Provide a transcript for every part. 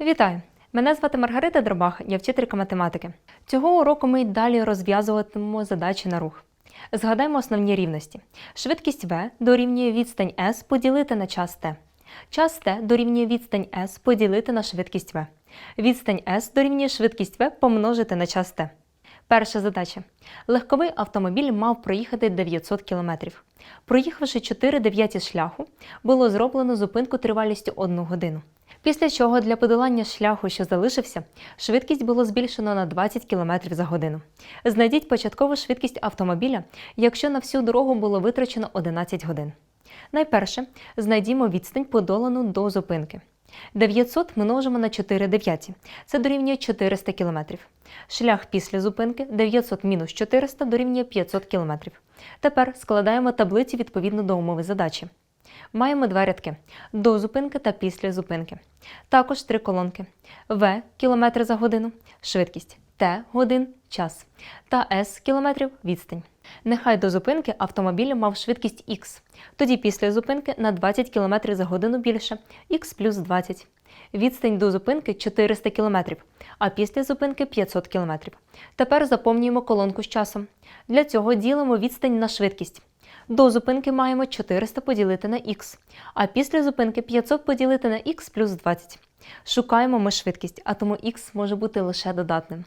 Вітаю! Мене звати Маргарита Дробах, я вчителька математики. Цього уроку ми й далі розв'язуватимемо задачі на рух. Згадаємо основні рівності. Швидкість v дорівнює відстань s поділити на час t. Час t дорівнює відстань s поділити на швидкість v. Відстань s дорівнює швидкість v помножити на час t. Перша задача. Легковий автомобіль мав проїхати 900 км. Проїхавши 4 дев'яті шляху, було зроблено зупинку тривалістю 1 годину. Після чого для подолання шляху, що залишився, швидкість було збільшено на 20 км за годину. Знайдіть початкову швидкість автомобіля, якщо на всю дорогу було витрачено 11 годин. Найперше знайдімо відстань подолану до зупинки. 900 множимо на 4 дев'яті. Це дорівнює 400 км. Шлях після зупинки 900 мінус 400 дорівнює 500 км. Тепер складаємо таблиці відповідно до умови задачі. Маємо два рядки до зупинки та після зупинки. Також три колонки: В км за годину, швидкість, Т годин, час та С кілометрів відстань. Нехай до зупинки автомобіль мав швидкість Х, тоді після зупинки на 20 км за годину більше Х плюс 20. Відстань до зупинки 400 км, а після зупинки 500 км. Тепер заповнюємо колонку з часом. Для цього ділимо відстань на швидкість. До зупинки маємо 400 поділити на х, а після зупинки 500 поділити на х плюс 20. Шукаємо ми швидкість, а тому х може бути лише додатним.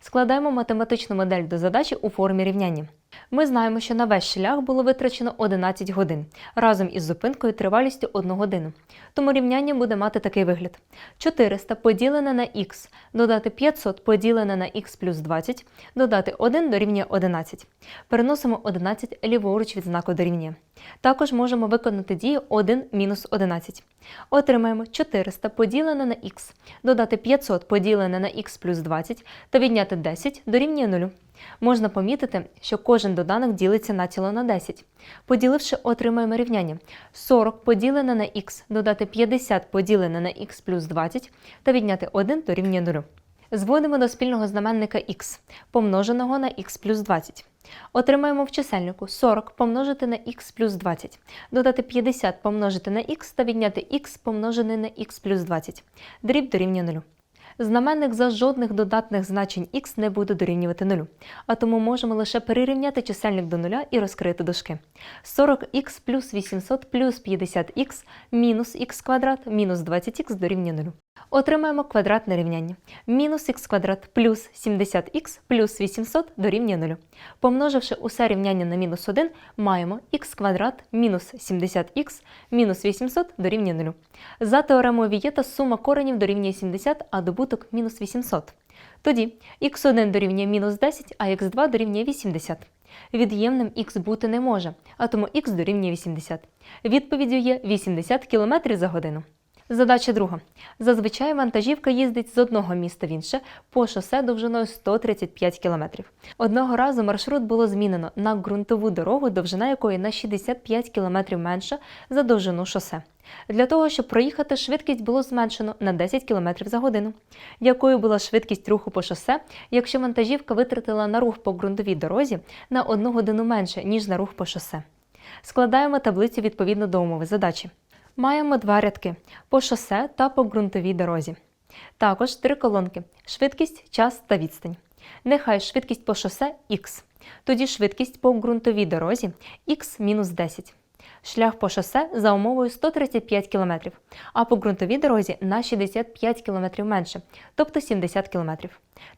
Складаємо математичну модель до задачі у формі рівняння. Ми знаємо, що на весь шлях було витрачено 11 годин разом із зупинкою тривалістю 1 годину. Тому рівняння буде мати такий вигляд: 400 поділене на х, додати 500 поділене на х плюс 20, додати 1 дорівнює 11. Переносимо 11 ліворуч від знаку дорівнює. Також можемо виконати дію 1 мінус 11. Отримаємо 400 поділене на х, додати 500 поділене на х плюс 20 та відняти 10 дорівнює 0. Можна помітити, що кожен доданок ділиться націло на 10. Поділивши, отримаємо рівняння 40 поділене на х, додати 50 поділене на х плюс 20 та відняти 1 дорівнює 0. Зводимо до спільного знаменника х, помноженого на х плюс 20. Отримаємо в чисельнику 40 помножити на х плюс 20, додати 50 помножити на х та відняти х помножене на х плюс 20. Дріб дорівнює 0. Знаменник за жодних додатних значень х не буде дорівнювати 0, а тому можемо лише перерівняти чисельник до нуля і розкрити дужки. 40х плюс 800 плюс 50х мінус х квадрат мінус 20х дорівнює 0. Отримаємо квадратне рівняння. Мінус х квадрат плюс 70х плюс 800 дорівнює 0. Помноживши усе рівняння на мінус 1, маємо х квадрат мінус 70х мінус 800 дорівнює 0. За теоремою Вієта сума коренів дорівнює 70, а добуток мінус 800. Тоді х1 дорівнює мінус 10, а х2 дорівнює 80. Від'ємним х бути не може, а тому х дорівнює 80. Відповіддю є 80 км за годину. Задача друга. Зазвичай вантажівка їздить з одного міста в інше по шосе довжиною 135 км. Одного разу маршрут було змінено на ґрунтову дорогу, довжина якої на 65 км менша за довжину шосе. Для того, щоб проїхати, швидкість було зменшено на 10 км за годину. Якою була швидкість руху по шосе, якщо вантажівка витратила на рух по ґрунтовій дорозі на 1 годину менше, ніж на рух по шосе? Складаємо таблицю відповідно до умови задачі. Маємо два рядки по шосе та по ґрунтовій дорозі. Також три колонки швидкість, час та відстань. Нехай швидкість по шосе х. Тоді швидкість по ґрунтовій дорозі х мінус 10. Шлях по шосе за умовою 135 км, а по ґрунтовій дорозі на 65 км менше, тобто 70 км.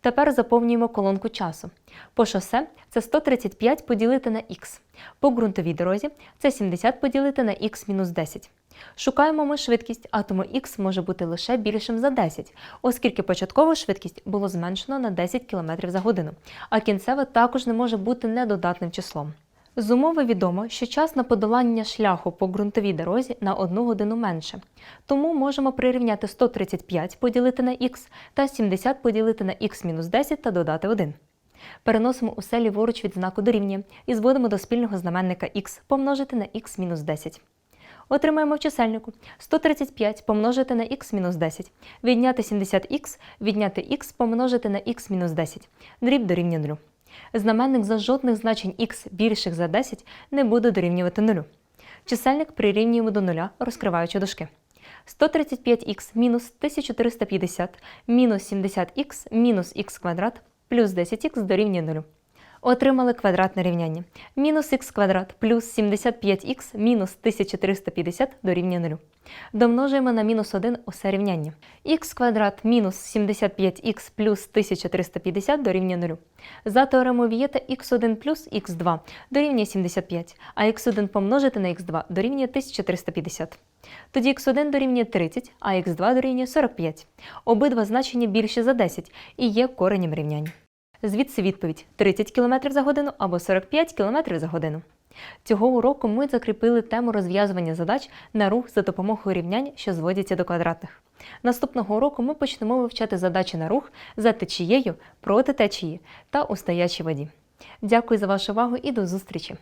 Тепер заповнюємо колонку часу. По шосе це 135 поділити на х. По ґрунтовій дорозі це 70 поділити на х мінус 10. Шукаємо ми швидкість, а тому х може бути лише більшим за 10, оскільки початкову швидкість було зменшено на 10 км за годину, а кінцева також не може бути недодатним числом. З умови відомо, що час на подолання шляху по ґрунтовій дорозі на 1 годину менше. Тому можемо прирівняти 135 поділити на х та 70 поділити на х-10 та додати 1. Переносимо усе ліворуч від знаку дорівнює і зводимо до спільного знаменника х помножити на х-10. Отримаємо в чисельнику 135 помножити на х-10, відняти 70х, відняти х помножити на х-10, дріб дорівнює 0. Знаменник за жодних значень х більших за 10 не буде дорівнювати 0. Чисельник прирівнюємо до нуля, розкриваючи дужки. 135х мінус 1350 мінус 70х мінус х квадрат плюс 10х дорівнює 0. Отримали квадратне рівняння. Мінус х квадрат плюс 75х мінус 1350 дорівнює 0. Домножуємо на мінус 1 усе рівняння. х квадрат мінус 75х плюс 1350 дорівнює 0. За теоремою Вієта х1 плюс х2 дорівнює 75, а х1 помножити на х2 дорівнює 1350. Тоді х1 дорівнює 30, а х2 дорівнює 45. Обидва значення більші за 10 і є коренем рівняння. Звідси відповідь 30 км за годину або 45 км за годину. Цього уроку ми закріпили тему розв'язування задач на рух за допомогою рівнянь, що зводяться до квадратних. Наступного уроку ми почнемо вивчати задачі на рух за течією, проти течії та у стоячій воді. Дякую за вашу увагу і до зустрічі!